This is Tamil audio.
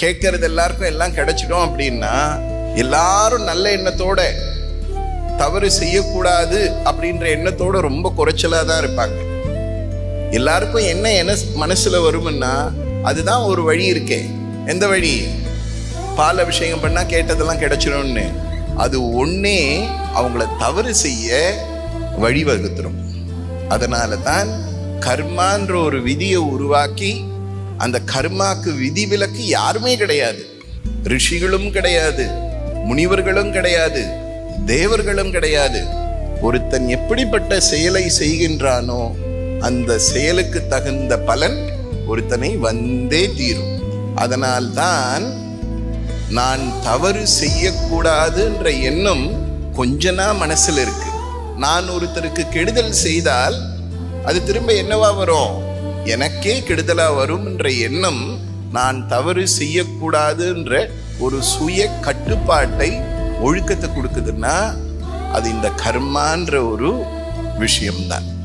கேட்கறது எல்லாருக்கும் எல்லாம் கிடைச்சிடும் அப்படின்னா எல்லாரும் நல்ல எண்ணத்தோட தவறு செய்யக்கூடாது அப்படின்ற எண்ணத்தோட ரொம்ப குறைச்சலாக தான் இருப்பாங்க. எல்லாருக்கும் என்ன என மனசில் வரும்னா அதுதான் ஒரு வழி இருக்கே. எந்த வழி? பால் அபிஷேகம் பண்ணால் கேட்டதெல்லாம் கிடைச்சிடும்னு அது ஒன்றே அவங்கள தவறு செய்ய வழிவகுத்துரும். அதனால தான் கர்மான்ற ஒரு விதியை உருவாக்கி அந்த கர்மாக்கு விதிவிலக்கு யாருமே கிடையாது. ரிஷிகளும் கிடையாது முனிவர்களும் கிடையாது தேவர்களும் கிடையாது. ஒருத்தன் எப்படிப்பட்ட செயலை செய்கின்றானோ அந்த செயலுக்கு தகுந்த பலன் ஒருத்தனை வந்தே தீரும். அதனால்தான் நான் தவறு செய்யக்கூடாதுன்ற எண்ணம் கொஞ்சனா மனசில் இருக்கு. நான் ஒருத்தருக்கு கெடுதல் செய்தால் அது திரும்ப என்னவா வரும்? எனக்கே கெடுதலாக வரும் என்ற எண்ணம் நான் தவறு செய்யக்கூடாதுன்ற ஒரு சுய கட்டுப்பாட்டை ஒழுக்கத்தை கொடுக்குதுன்னா அது இந்த கர்மான்ற ஒரு விஷயம்தான்.